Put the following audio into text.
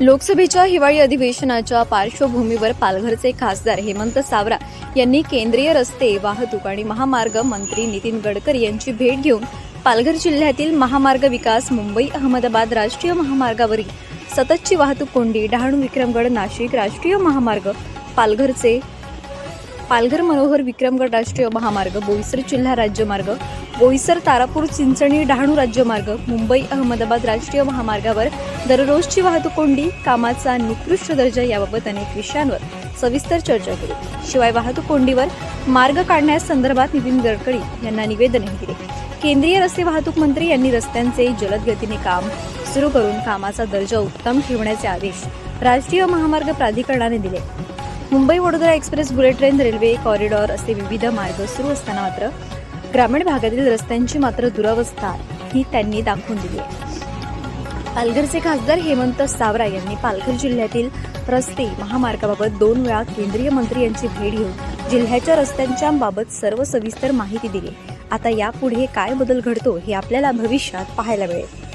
लोकसभेच्या हिवाळी अधिवेशनाच्या पार्श्वभूमीवर पालघरचे खासदार हेमंत सावरा यांनी केंद्रीय रस्ते वाहतूक आणि महामार्ग मंत्री नितीन गडकरी यांची भेट घेऊन पालघर जिल्ह्यातील महामार्ग विकास मुंबई अहमदाबाद राष्ट्रीय महामार्गावरील सततची वाहतूक कोंडी डहाणू विक्रमगड नाशिक राष्ट्रीय महामार्ग पालघरचे पालघर मनोहर विक्रमगड राष्ट्रीय महामार्ग बोईसर जिल्हा राज्यमार्ग बोईसर तारापूर चिंचणी डहाणू राज्यमार्ग मुंबई अहमदाबाद राष्ट्रीय महामार्गावर दररोजची वाहतूक कोंडी कामाचा निकृष्ट दर्जा याबाबत अनेक विषयांवर सविस्तर चर्चा केली. शिवाय वाहतूक कोंडीवर मार्ग काढण्यास संदर्भात नितीन गडकरी यांना निवेदनही दिले. केंद्रीय रस्ते वाहतूक मंत्री यांनी रस्त्यांचे जलद गतीने काम सुरू करून कामाचा दर्जा उत्तम ठेवण्याचे आदेश राष्ट्रीय महामार्ग प्राधिकरणाने दिले. Mumbai Vadodara express bullet train railway corridor असे विविध मार्ग सुरू असताना मात्र ग्रामीण भागातील रस्त्यांची मात्र दुरावस्था ही त्यांनी दाखवून दिली आहे. पालघरचे खासदार हेमंत सावरा यांनी पालघर जिल्ह्यातील रस्ते महामार्गाबाबत दोन वेळा केंद्रीय मंत्री यांची भेट घेऊन जिल्ह्याच्या रस्त्यांच्या बाबत सर्व सविस्तर माहिती दिली. आता यापुढे काय बदल घडतो हे आपल्याला भविष्यात पाहायला मिळेल.